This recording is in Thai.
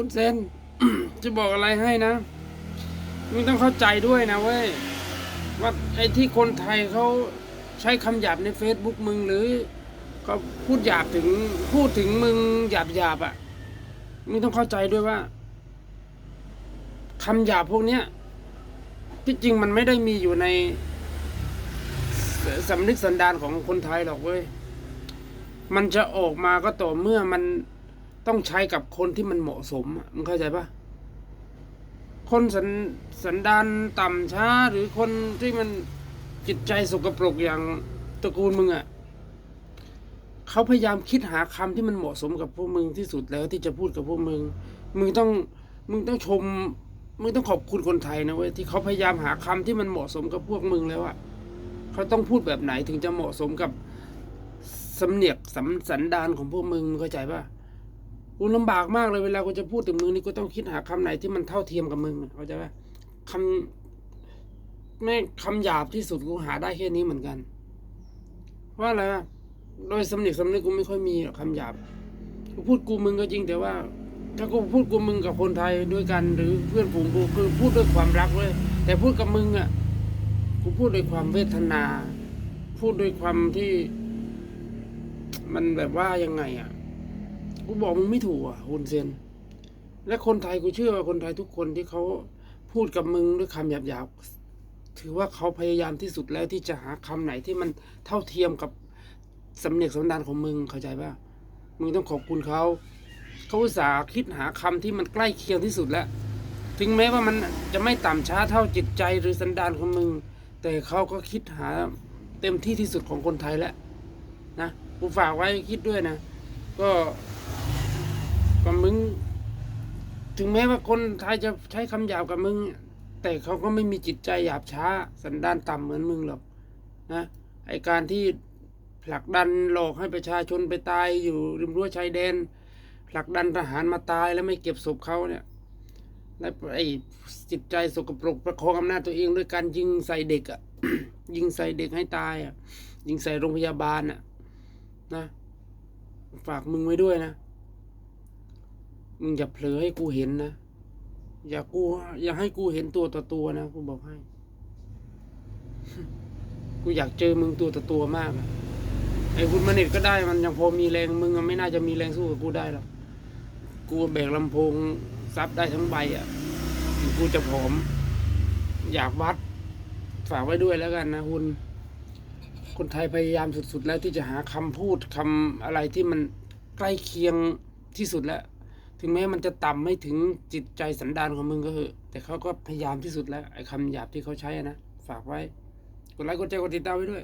วุ้นเส้น จะบอกอะไรให้นะมึงต้องเข้าใจด้วยนะเว้ยว่าไอ้ที่คนไทยเขาใช้คำหยาบใน Facebook มึงหรือเขาพูดหยาบถึงพูดถึงมึงหยาบหยาบอะมึงต้องเข้าใจด้วยว่าคำหยาบพวกเนี้ยที่จริงมันไม่ได้มีอยู่ในสสำนึกสันดานของคนไทยหรอกเว้ย มันจะออกมาก็ต่อเมื่อมัน ต้องใช้กับคนที่มันเหมาะสมมึงเข้าใจปะคนสันสันดานต่ำช้า หรือคนที่มันจิตใจสกปรกอย่างตระกูลมึงอะ่ะเขาพยายามคิดหาคำที่มันเหมาะสมกับพวกมึงที่สุดแล้วที่จะพูดกับพวกมึง มึงต้องมึงต้องชม มึงต้องขอบคุณคนไทยนะเว้ยที่เขาพยายามหาคำที่มันเหมาะสมกับพวกมึงแล้วอะเขาต้องพูดแบบไหนถึงจะเหมาะสมกับสำเนียกสำสันดานของพวกมึงมึงเข้าใจป่ะ กูลำบากมากเลยเวลากูจะพูดถึงมึงนี่กูต้องคิดหาคำไหนที่มันเท่าเทียมกับมึงเข้าใจป่ะคำแม่คำหยาบที่สุดกูหาได้แค่นี้เหมือนกันว่าอะไรโดยสำเนียกสำนึกกูไม่ค่อยมีคำหยาบกูพูดกูมึงก็จริงแต่ว่า ถ้ากูพูดกูมึงกับคนไทยด้วยกัน หรือเพื่อนฝูงกูคือพูดด้วยความรักเลยแต่พูดกับมึงอะกูพูดด้วยความเวทนา พูดด้วยความที่ มันแบบว่ายังไงอะ กูบอกมึงไม่ถูกอะฮุนเซน และคนไทยกูเชื่อว่าคนไทยทุกคนที่เขาพูดกับมึงด้วยคำหยาบๆ ถือว่าเขาพยายามที่สุดแล้วที่จะหาคำไหนที่มันเท่าเทียมกับสำเนียกสำนานของมึงเข้าใจป่ะ มึงต้องขอบคุณเขา เขาอุตส่าห์คิดหาคำที่มันใกล้เคียงที่สุดแล้ว ถึงแม้ว่ามันจะไม่ต่ำช้าเท่าจิตใจหรือสันดานของมึง แต่เขาก็คิดหาเต็มที่ที่สุดของคนไทยแล้วนะ กูฝากไว้คิดด้วยนะ ก็ก็มึง ถึงแม้ว่าคนไทยจะใช้คำหยาบกับมึง แต่เขาก็ไม่มีจิตใจหยาบช้า สันดานต่ำเหมือนมึงหรอกนะไอการที่ผลักดันหลอกให้ประชาชนไปตายอยู่ริมรั้วชายแดนผลักดันทหารมาตายแล้วไม่เก็บศพเขาเนี่ยและไอจิตใจสกปรกประคองอำนาจตัวเองด้วยการยิงใส่เด็กอะยิงใส่เด็กให้ตายอะยิงใส่โรงพยาบาลอะนะ ฝากมึงไว้ด้วยนะ มึงอย่าเผลอให้กูเห็นนะ อย่ากู อย่าให้กูเห็นตัวต่อตัวนะ กูบอกให้ กูอยากเจอมึงตัวต่อตัวมากอะไอ้คุณมาเน็ตก็ได้มันยังพอมีแรงมึงไม่น่าจะมีแรงสู้กับกูได้หรอก กูแบกลำโพงซับได้ทั้งใบอะกูจะผอม อยากวัด ฝากไว้ด้วยแล้วกันนะคุณคนไทยพยายามสุดๆแล้วที่จะหาคำพูดคำอะไรที่มันใกล้เคียงที่สุดแล้ว ถึงแม้มันจะต่ำไม่ถึงจิตใจสันดานของมึงก็เหอะแต่เขาก็พยายามที่สุดแล้วไอ้คำหยาบที่เขาใช้นะ ฝากไว้ กดไลค์กดแชร์กดติดตามไว้ด้วย